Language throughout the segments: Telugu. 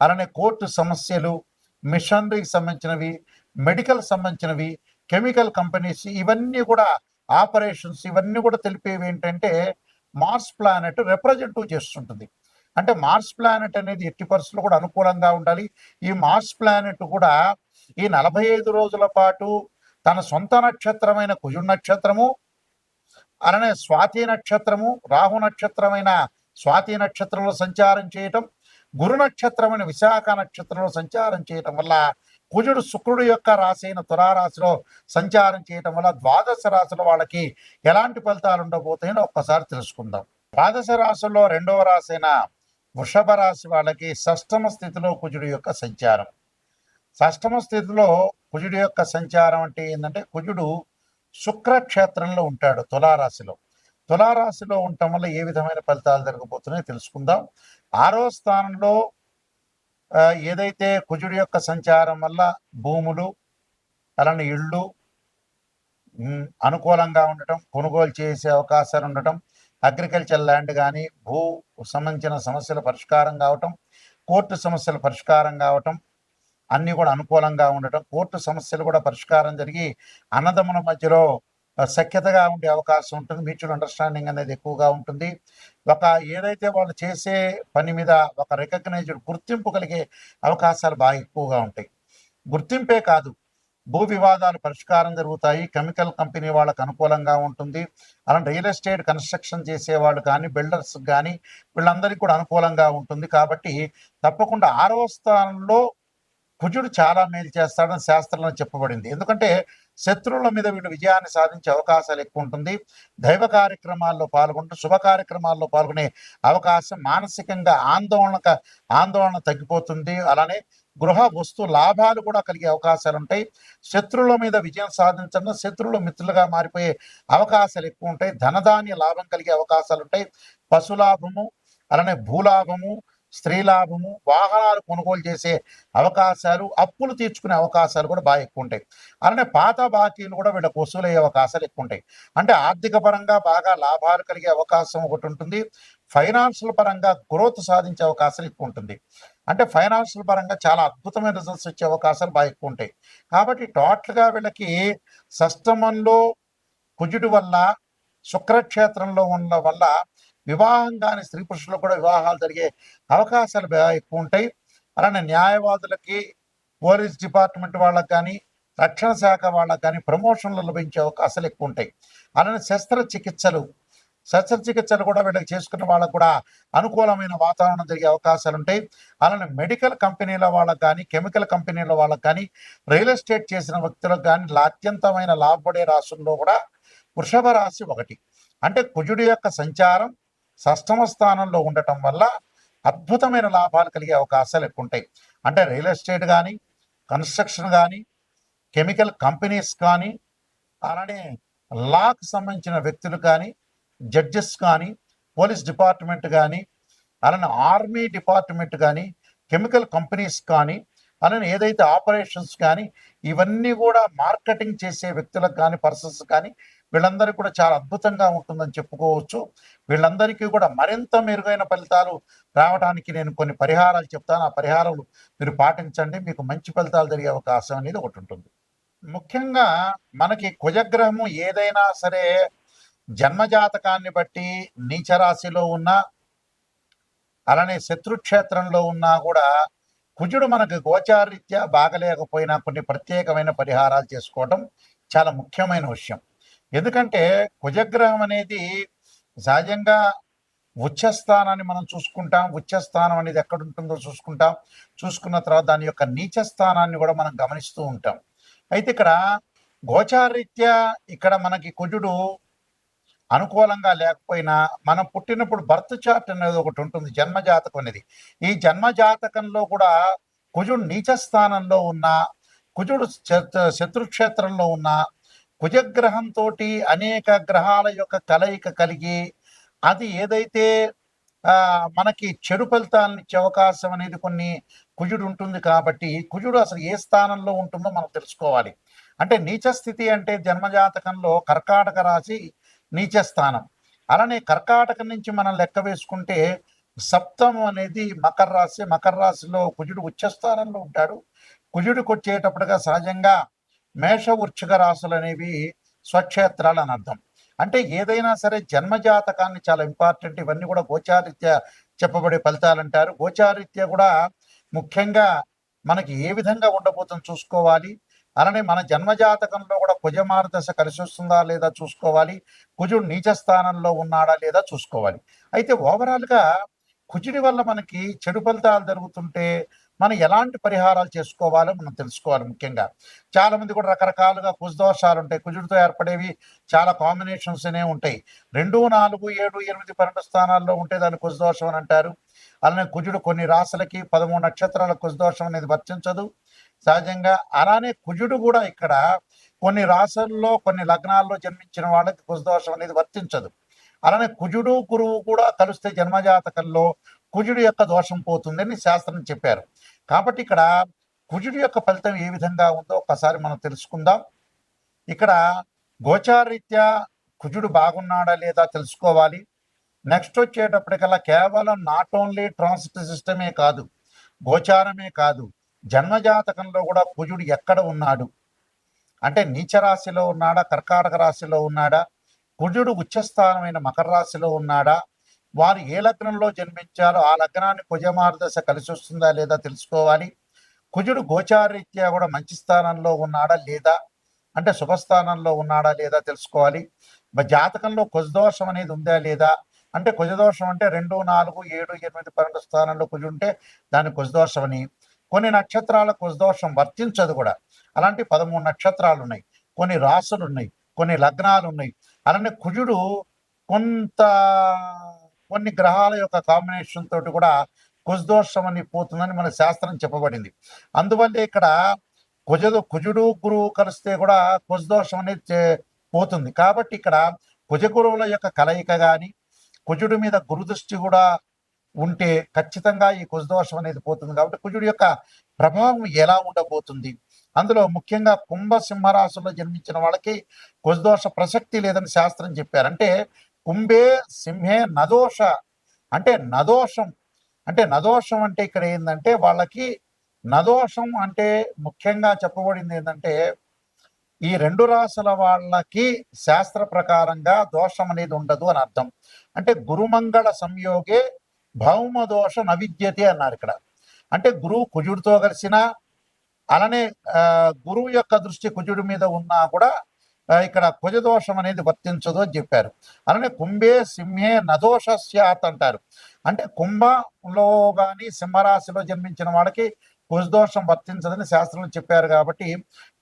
అలానే కోర్టు సమస్యలు మిషనరీకి సంబంధించినవి మెడికల్ సంబంధించినవి కెమికల్ కంపెనీస్ ఇవన్నీ కూడా ఆపరేషన్స్ ఇవన్నీ కూడా తెలిపేవి ఏంటంటే మార్స్ ప్లానెట్ రిప్రజెంటివ్ చేస్తుంటుంది. అంటే మార్స్ ప్లానెట్ అనేది ఎట్టి పరిస్థితులు కూడా అనుకూలంగా ఉండాలి. ఈ మార్స్ ప్లానెట్ కూడా ఈ నలభై ఐదు రోజుల పాటు తన సొంత నక్షత్రమైన కుజు నక్షత్రము అలానే స్వాతి నక్షత్రము రాహు నక్షత్రమైన స్వాతి నక్షత్రంలో సంచారం చేయటం గురు నక్షత్రమైన విశాఖ నక్షత్రంలో సంచారం చేయటం వల్ల కుజుడు శుక్రుడు యొక్క రాశి అయిన తులారాశిలో సంచారం చేయటం వల్ల ద్వాదశ రాశుల వాళ్ళకి ఎలాంటి ఫలితాలు ఉండబోతాయని ఒక్కసారి తెలుసుకుందాం. ద్వాదశ రాశుల్లో రెండవ రాశి అయిన వృషభ రాశి వాళ్ళకి షష్టమ స్థితిలో కుజుడు యొక్క సంచారం. షష్టమ స్థితిలో కుజుడు యొక్క సంచారం అంటే ఏంటంటే కుజుడు శుక్రక్షేత్రంలో ఉంటాడు తులారాశిలో. తులారాశిలో ఉండటం వల్ల ఏ విధమైన ఫలితాలు జరగబోతున్నాయో తెలుసుకుందాం. ఆరో స్థానంలో ఏదైతే కుజుడి యొక్క సంచారం వల్ల భూములు అలానే ఇళ్ళు అనుకూలంగా ఉండటం కొనుగోలు చేసే అవకాశాలు ఉండటం అగ్రికల్చర్ ల్యాండ్ కానీ భూ సంబంధించిన సమస్యల పరిష్కారం కావటం కోర్టు సమస్యల పరిష్కారం కావటం అన్నీ కూడా అనుకూలంగా ఉండటం కోర్టు సమస్యలు కూడా పరిష్కారం జరిగి అన్నదమ్ముల మధ్యలో సఖ్యతగా ఉండే అవకాశం ఉంటుంది. మ్యూచువల్ అండర్స్టాండింగ్ అనేది ఎక్కువగా ఉంటుంది. ఒక ఏదైతే వాళ్ళు చేసే పని మీద ఒక రికగ్నైజ్డ్ గుర్తింపు కలిగే అవకాశాలు బాగా ఎక్కువగా ఉంటాయి. గుర్తింపే కాదు భూ వివాదాలు పరిష్కారం జరుగుతాయి. కెమికల్ కంపెనీ వాళ్ళకు అనుకూలంగా ఉంటుంది. అలాంటి రియల్ ఎస్టేట్ కన్స్ట్రక్షన్ చేసే వాళ్ళు కానీ బిల్డర్స్ కానీ వీళ్ళందరికీ కూడా అనుకూలంగా ఉంటుంది. కాబట్టి తప్పకుండా ఆరవ స్థానంలో కుజుడు చాలా మేలు చేస్తాడని శాస్త్రంలో చెప్పబడింది. ఎందుకంటే శత్రువుల మీద వీళ్ళు విజయాన్ని సాధించే అవకాశాలు ఎక్కువ ఉంటుంది. దైవ కార్యక్రమాల్లో పాల్గొంటూ శుభ కార్యక్రమాల్లో పాల్గొనే అవకాశం మానసికంగా ఆందోళన ఆందోళన తగ్గిపోతుంది. అలానే గృహ వస్తు లాభాలు కూడా కలిగే అవకాశాలు ఉంటాయి. శత్రువుల మీద విజయం సాధించడం శత్రువులు మిత్రులుగా మారిపోయే అవకాశాలు ఎక్కువ ఉంటాయి. ధనధాన్య లాభం కలిగే అవకాశాలు ఉంటాయి. పశులాభము అలానే భూలాభము స్త్రీ లాభము వాహనాలు కొనుగోలు చేసే అవకాశాలు అప్పులు తీర్చుకునే అవకాశాలు కూడా బాగా ఎక్కువ ఉంటాయి. అలానే పాత బాకీలు కూడా వీళ్ళకు వసూలయ్యే అవకాశాలు ఎక్కువ ఉంటాయి. అంటే ఆర్థిక పరంగా బాగా లాభాలు కలిగే అవకాశం ఒకటి ఉంటుంది. ఫైనాన్షియల్ పరంగా గ్రోత్ సాధించే అవకాశం ఎక్కువ ఉంటుంది. అంటే ఫైనాన్షియల్ పరంగా చాలా అద్భుతమైన రిజల్ట్స్ వచ్చే అవకాశాలు బాగా ఎక్కువ ఉంటాయి. కాబట్టి టోటల్గా వీళ్ళకి సష్టమంలో కుజుడు వల్ల శుక్రక్షేత్రంలో ఉన్న వల్ల వివాహం కాని స్త్రీ పురుషులకు కూడా వివాహాలు జరిగే అవకాశాలు ఎక్కువ ఉంటాయి. అలానే న్యాయవాదులకి పోలీస్ డిపార్ట్మెంట్ వాళ్ళకి కానీ రక్షణ శాఖ వాళ్ళకి కానీ ప్రమోషన్లు లభించే అవకాశాలు ఎక్కువ ఉంటాయి. అలానే శస్త్రచికిత్సలు శస్త్రచికిత్సలు కూడా వీళ్ళకి చేసుకున్న వాళ్ళకు కూడా అనుకూలమైన వాతావరణం జరిగే అవకాశాలు ఉంటాయి. అలానే మెడికల్ కంపెనీల వాళ్ళకి కానీ కెమికల్ కంపెనీల వాళ్ళకి కానీ రియల్ ఎస్టేట్ చేసిన వ్యక్తులకు కానీ అత్యంతమైన లాభపడే రాశుల్లో కూడా వృషభ రాశి ఒకటి. అంటే కుజుడి యొక్క సంచారం షష్టమ స్థానంలో ఉండటం వల్ల అద్భుతమైన లాభాలు కలిగే అవకాశాలు ఎక్కువ ఉంటాయి. అంటే రియల్ ఎస్టేట్ కానీ కన్స్ట్రక్షన్ కానీ కెమికల్ కంపెనీస్ కానీ అలానే లాకు సంబంధించిన వ్యక్తులు కానీ జడ్జెస్ కానీ పోలీస్ డిపార్ట్మెంట్ కానీ అలానే ఆర్మీ డిపార్ట్మెంట్ కానీ కెమికల్ కంపెనీస్ కానీ అలానే ఏదైతే ఆపరేషన్స్ కానీ ఇవన్నీ కూడా మార్కెటింగ్ చేసే వ్యక్తులకు కానీ పర్సన్స్ కానీ వీళ్ళందరికీ కూడా చాలా అద్భుతంగా ఉంటుందని చెప్పుకోవచ్చు. వీళ్ళందరికీ కూడా మరింత మెరుగైన ఫలితాలు రావడానికి నేను కొన్ని పరిహారాలు చెప్తాను. ఆ పరిహారాలు మీరు పాటించండి. మీకు మంచి ఫలితాలు జరిగే అవకాశం అనేది ఒకటి ఉంటుంది. ముఖ్యంగా మనకి కుజగ్రహము ఏదైనా సరే జన్మజాతకాన్ని బట్టి నీచరాశిలో ఉన్న అలానే శత్రుక్షేత్రంలో ఉన్నా కూడా కుజుడు మనకు గోచారీత్యా బాగలేకపోయినా కొన్ని ప్రత్యేకమైన పరిహారాలు చేసుకోవటం చాలా ముఖ్యమైన విషయం. ఎందుకంటే కుజగ్రహం అనేది సహజంగా ఉచ్చస్థానాన్ని మనం చూసుకుంటాం. ఉచ్చస్థానం అనేది ఎక్కడ ఉంటుందో చూసుకుంటాం. చూసుకున్న తర్వాత దాని యొక్క నీచ స్థానాన్ని కూడా మనం గమనిస్తూ ఉంటాం. అయితే ఇక్కడ గోచారీత్యా ఇక్కడ మనకి కుజుడు అనుకూలంగా లేకపోయినా మనం పుట్టినప్పుడు బర్త్ చార్ట్ అనేది ఒకటి ఉంటుంది. జన్మజాతకం అనేది. ఈ జన్మజాతకంలో కూడా కుజుడు నీచ స్థానంలో ఉన్న కుజుడు శత్రుక్షేత్రంలో ఉన్న కుజగ్రహంతో అనేక గ్రహాల యొక్క కలయిక కలిగి అది ఏదైతే మనకి చెడు ఫలితాలను ఇచ్చే అవకాశం అనేది కొన్ని కుజుడు ఉంటుంది కాబట్టి కుజుడు అసలు ఏ స్థానంలో ఉంటుందో మనం తెలుసుకోవాలి. అంటే నీచ స్థితి అంటే జన్మజాతకంలో కర్కాటక రాశి నీచ స్థానం. అలానే కర్కాటక నుంచి మనం లెక్క వేసుకుంటే సప్తం అనేది మకర రాశి మకర రాశిలో కుజుడు ఉచ్చ స్థానంలో ఉంటాడు. కుజుడికి వచ్చేటప్పటిగా సహజంగా మేష వృక్షిక రాశులు అనేవి స్వక్షేత్రాలు అని అర్థం. అంటే ఏదైనా సరే జన్మజాతకాన్ని చాలా ఇంపార్టెంట్ ఇవన్నీ కూడా గోచారిత్య చెప్పబడే ఫలితాలు అంటారు. గోచారిత్య కూడా ముఖ్యంగా మనకి ఏ విధంగా ఉండబోతుందో చూసుకోవాలి. అలానే మన జన్మజాతకంలో కూడా కుజమార దశ కలిసి వస్తుందా లేదా చూసుకోవాలి. కుజుడు నీచ స్థానంలో ఉన్నాడా లేదా చూసుకోవాలి. అయితే ఓవరాల్గా కుజుడి వల్ల మనకి చెడు ఫలితాలు జరుగుతుంటే మనం ఎలాంటి పరిహారాలు చేసుకోవాలో మనం తెలుసుకోవాలి ముఖ్యంగా. చాలా మంది కూడా రకరకాలుగా కుజదోషాలు ఉంటాయి. కుజుడితో ఏర్పడేవి చాలా కాంబినేషన్స్ అనే ఉంటాయి. రెండు నాలుగు ఏడు ఎనిమిది పన్నెండు స్థానాల్లో ఉంటే దాన్ని కుజదోషం అని అంటారు. అలానే కుజుడు కొన్ని రాసులకి పదమూడు నక్షత్రాల కుజదోషం అనేది వర్తించదు. సహజంగా అలానే కుజుడు కూడా ఇక్కడ కొన్ని రాసుల్లో కొన్ని లగ్నాల్లో జన్మించిన వాళ్ళకి కుజదోషం అనేది వర్తించదు. అలానే కుజుడు గురువు కూడా కలిస్తే జన్మజాతకంలో కుజుడు యొక్క దోషం పోతుందని శాస్త్రం చెప్పారు. కాబట్టి ఇక్కడ కుజుడు యొక్క ఫలితం ఏ విధంగా ఉందో ఒకసారి మనం తెలుసుకుందాం. ఇక్కడ గోచారీత్యా కుజుడు బాగున్నాడా లేదా తెలుసుకోవాలి. నెక్స్ట్ వచ్చేటప్పటికల్లా కేవలం నాట్ ఓన్లీ ట్రాన్సిట్ సిస్టమే కాదు గోచారమే కాదు జన్మజాతకంలో కూడా కుజుడు ఎక్కడ ఉన్నాడు? అంటే నీచ రాశిలో ఉన్నాడా కర్కాటక రాశిలో ఉన్నాడా? కుజుడు ఉచ్చస్థానమైన మకర రాశిలో ఉన్నాడా? వారు ఏ లగ్నంలో జన్మించారో ఆ లగ్నాన్ని కుజమార్దశ కలిసి వస్తుందా లేదా తెలుసుకోవాలి. కుజుడు గోచారరీత్యా కూడా మంచి స్థానంలో ఉన్నాడా లేదా అంటే శుభస్థానంలో ఉన్నాడా లేదా తెలుసుకోవాలి. జాతకంలో కుజదోషం అనేది ఉందా లేదా అంటే కుజదోషం అంటే రెండు నాలుగు ఏడు ఎనిమిది పన్నెండు స్థానంలో కుజు ఉంటే దాని కుజదోషం అని. కొన్ని నక్షత్రాల కుజదోషం వర్తించదు కూడా. అలాంటి పదమూడు నక్షత్రాలు ఉన్నాయి. కొన్ని రాసులు ఉన్నాయి. కొన్ని లగ్నాలు ఉన్నాయి. అలానే కుజుడు కొంత కొన్ని గ్రహాల యొక్క కాంబినేషన్ తోటి కూడా కుజదోషం అని పోతుందని మన శాస్త్రం చెప్పబడింది. అందువల్ల ఇక్కడ కుజదు కుజుడు గురువు కలిస్తే కూడా కుజదోషం అనేది చే- పోతుంది. కాబట్టి ఇక్కడ కుజ గురువుల యొక్క కలయిక కానీ కుజుడి మీద గురు దృష్టి కూడా ఉంటే ఖచ్చితంగా ఈ కుజదోషం అనేది పోతుంది. కాబట్టి కుజుడి యొక్క ప్రభావం ఎలా ఉండబోతుంది? అందులో ముఖ్యంగా కుంభ సింహరాశుల్లో జన్మించిన వాళ్ళకి కుజదోష ప్రసక్తి లేదని శాస్త్రం చెప్పారు. అంటే కుంభే సింహే నదోష అంటే నదోషం. అంటే నదోషం అంటే ఇక్కడ ఏంటంటే వాళ్ళకి నదోషం అంటే ముఖ్యంగా చెప్పబడింది ఏంటంటే ఈ రెండు రాసుల వాళ్ళకి శాస్త్ర ప్రకారంగా దోషం అనేది ఉండదు అని అర్థం. అంటే గురుమంగళ సంయోగే భౌమ దోష నవిద్యతే అన్నారు ఇక్కడ. అంటే గురువు కుజుడితో కలిసిన అలానే గురువు యొక్క దృష్టి కుజుడి మీద ఉన్నా కూడా ఇక్కడ కుజదోషం అనేది వర్తించదు అని చెప్పారు. అలానే కుంభే సింహే నదోష స్యాత్ అంటారు. అంటే కుంభంలో కానీ సింహరాశిలో జన్మించిన వాళ్ళకి కుజదోషం వర్తించదని శాస్త్రంలో చెప్పారు కాబట్టి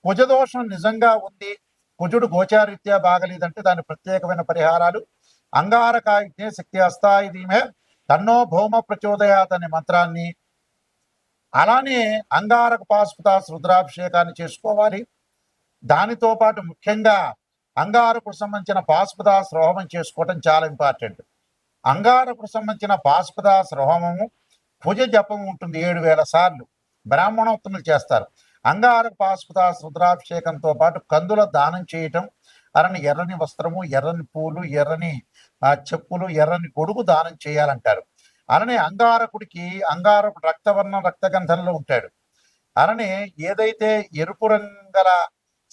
కుజదోషం నిజంగా ఉంది. కుజుడు గోచారీత్యా బాగలేదంటే దాని ప్రత్యేకమైన పరిహారాలు. అంగారకాయుజ్ఞే శక్తి అస్థాయిదీమే తన్నో భౌమ ప్రచోదయాత్ అనే మంత్రాన్ని. అలానే అంగారక పాశుపతాస్ రుద్రాభిషేకాన్ని చేసుకోవాలి. దానితో పాటు ముఖ్యంగా అంగారకుడు సంబంధించిన పాశుపదాస్ రోహమం చేసుకోవటం చాలా ఇంపార్టెంట్. అంగారకుడు సంబంధించిన పాశుపదాస్ రోహమము భుజ జపం ఉంటుంది ఏడు వేల సార్లు. బ్రాహ్మణోత్తములు చేస్తారు. అంగారక పాశుపదాస్ రుద్రాభిషేకంతో పాటు కందుల దానం చేయటం అరని ఎర్రని వస్త్రము ఎర్రని పూలు ఎర్రని చెప్పులు ఎర్రని గొడుగు దానం చేయాలంటారు. అలానే అంగారకుడికి అంగారకుడు రక్తవర్ణం రక్తగంధంలో ఉంటాడు. అలానే ఏదైతే ఎరుపు రంగల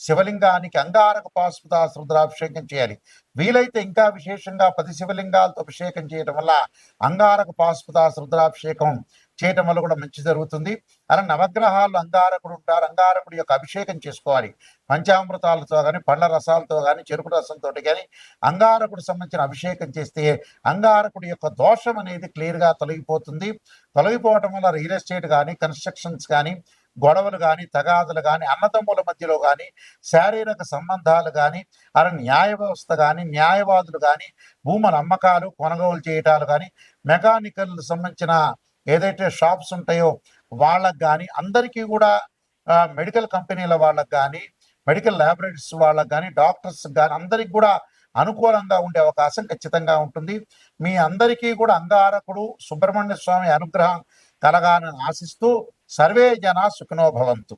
శివలింగానికి అంగారక పాశుపదాస్ రుద్రాభిషేకం చేయాలి. వీలైతే ఇంకా విశేషంగా పది శివలింగాలతో అభిషేకం చేయటం వల్ల అంగారక పాశుపదాస్ రుద్రాభిషేకం చేయటం వల్ల కూడా మంచి జరుగుతుంది. అలా నవగ్రహాలు అంగారకుడు ఉంటారు. అంగారకుడి యొక్క అభిషేకం చేసుకోవాలి. పంచామృతాలతో కానీ పండ్ల రసాలతో కానీ చెరుకు రసంతో కానీ అంగారకుడు సంబంధించిన అభిషేకం చేస్తే అంగారకుడి యొక్క దోషం అనేది క్లియర్గా తొలగిపోతుంది. తొలగిపోవటం వల్ల రియల్ ఎస్టేట్ కానీ కన్స్ట్రక్షన్స్ కానీ గొడవలు కానీ తగాదులు కానీ అన్నదమ్ముల మధ్యలో కానీ శారీరక సంబంధాలు కానీ అలా న్యాయ వ్యవస్థ కానీ న్యాయవాదులు కానీ భూముల అమ్మకాలు కొనుగోలు చేయటాలు కానీ మెకానికల్ సంబంధించిన ఏదైతే షాప్స్ ఉంటాయో వాళ్ళకు కానీ అందరికీ కూడా మెడికల్ కంపెనీల వాళ్ళకి కానీ మెడికల్ ల్యాబొరేటరీస్ వాళ్ళకి కానీ డాక్టర్స్ కానీ అందరికి కూడా అనుకూలంగా ఉండే అవకాశం ఖచ్చితంగా ఉంటుంది. మీ అందరికీ కూడా అంగారకుడు సుబ్రహ్మణ్య స్వామి అనుగ్రహం కలగాలని ఆశిస్తూ సర్వే జనా సుఖనోభవంతు